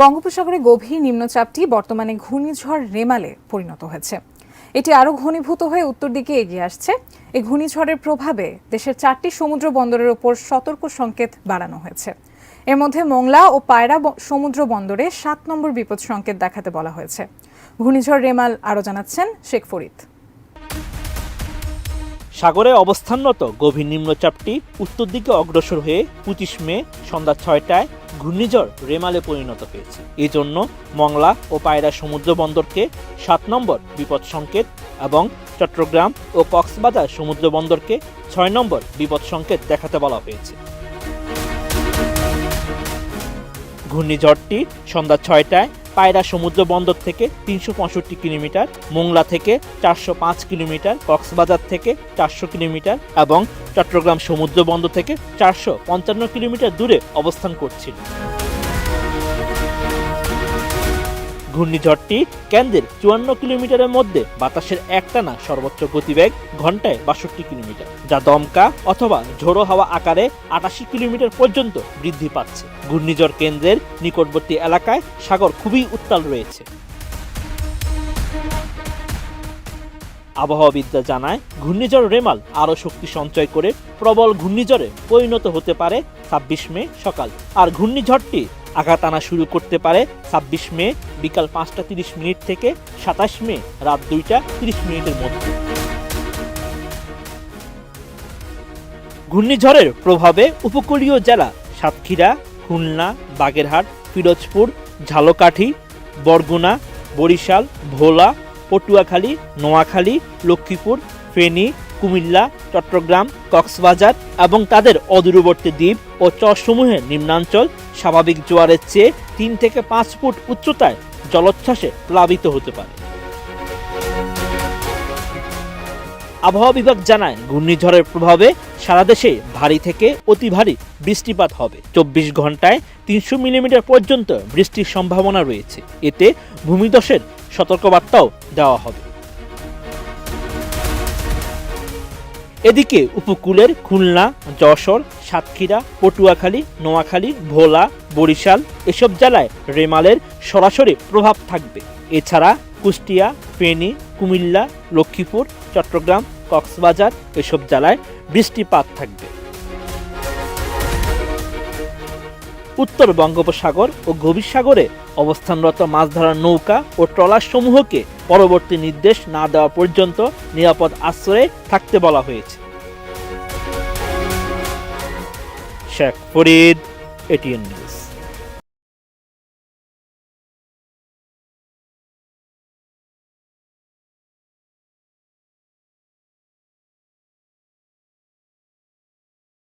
বঙ্গোপসাগরে গভীর নিম্নচাপটি বর্তমানে ঘূর্ণিঝড় রেমালে পরিণত হয়েছে। এটি আরও ঘনীভূত হয়ে উত্তর দিকে এগিয়ে আসছে। এই ঘূর্ণিঝড়ের প্রভাবে দেশের চারটি সমুদ্র বন্দরের ওপর সতর্ক সংকেত বাড়ানো হয়েছে। এর মধ্যে মোংলা ও পায়রা সমুদ্র বন্দরে সাত নম্বর বিপদ সংকেত দেখাতে বলা হয়েছে। ঘূর্ণিঝড় রেমাল আরও জানাচ্ছেন শেখ ফরিদ। সাগরে অবস্থানরত গভীর নিম্নচাপটি উত্তর দিকে অগ্রসর হয়ে পঁচিশ মে সন্ধ্যা ছয়টায় ঘূর্ণিঝড় রেমালে পরিণত হয়েছে। এজন্য মংলা ও পায়রা সমুদ্র বন্দরকে সাত নম্বর বিপদ সংকেত এবং চট্টগ্রাম ও কক্সবাজার সমুদ্র বন্দরকে ছয় নম্বর বিপদ সংকেত দেখাতে বলা হয়েছে। ঘূর্ণিঝড়টি সন্ধ্যা ছয়টায় পায়রা সমুদ্র বন্দর থেকে তিনশো পঁয়ষট্টি কিলোমিটার, মোংলা থেকে চারশো পাঁচ কিলোমিটার, কক্সবাজার থেকে চারশো কিলোমিটার এবং চট্টগ্রাম সমুদ্র বন্দর থেকে চারশো পঞ্চান্ন কিলোমিটার দূরে অবস্থান করছিল। ঘূর্ণিঝড়টি কেন্দ্রের চুয়ান্ন কিলোমিটারের মধ্যে বাতাসের একটানা সর্বোচ্চ গতিবেগ ঘন্টায় বাষট্টি কিলোমিটার, যা দমকা অথবা ঝোড়ো হাওয়া আকারে আটাশি কিলোমিটার পর্যন্ত বৃদ্ধি পাচ্ছে। ঘূর্ণিঝড় কেন্দ্রের নিকটবর্তী এলাকায় সাগর খুবই উত্তাল রয়েছে। আবহাওয়াবিদরা জানায়, ঘূর্ণিঝড় রেমাল আরও শক্তি সঞ্চয় করে প্রবল ঘূর্ণিঝড়ে পরিণত হতে পারে ছাব্বিশ মে সকাল। আর ঘূর্ণিঝড়টি আঘাত আনা শুরু করতে পারে ছাব্বিশ মে বিকাল পাঁচটা তিরিশ মিনিট থেকে সাতাশ মে রাত দুইটা তিরিশ মিনিটের মধ্যে। ঘূর্ণিঝড়ের প্রভাবে উপকূলীয় জেলা সাতক্ষীরা, খুলনা, বাগেরহাট, পিরোজপুর, ঝালকাঠি, বরগুনা, বরিশাল, ভোলা, পটুয়াখালী, নোয়াখালী, লক্ষ্মীপুর, ফেনী কুমিল্লা, চট্টগ্রাম, কক্সবাজার এবং তাদের অদূরবর্তী দ্বীপ ও চরসমূহের নিম্নাঞ্চল স্বাভাবিক জোয়ারের চেয়ে তিন থেকে পাঁচ ফুট উচ্চতায় জলোচ্ছ্বাসে প্লাবিত হতে পারে। আবহাওয়া বিভাগ জানায়, ঘূর্ণিঝড়ের প্রভাবে সারা দেশে ভারী থেকে অতি ভারী বৃষ্টিপাত হবে। চব্বিশ ঘন্টায় তিনশো মিলিমিটার পর্যন্ত বৃষ্টির সম্ভাবনা রয়েছে। এতে ভূমিধসের সতর্কবার্তাও দেওয়া হবে। এদিকে উপকূলের খুলনা, যশোর, সাতক্ষীরা, পটুয়াখালী, নোয়াখালী, ভোলা, বরিশাল এসব জেলায় রেমালের সরাসরি প্রভাব থাকবে। এছাড়া কুষ্টিয়া, ফেনী, কুমিল্লা, লক্ষ্মীপুর, চট্টগ্রাম, কক্সবাজার এসব জেলায় বৃষ্টিপাত থাকবে। উত্তর বঙ্গোপসাগর ও গভীর সাগরে অবস্থানরত মাছ ধরার নৌকা ও ট্রলার সমূহকে পরবর্তী নির্দেশ না দেওয়া পর্যন্ত নিরাপদ আশ্রয়ে থাকতে বলা হয়েছে। Sheikh Farid ATN news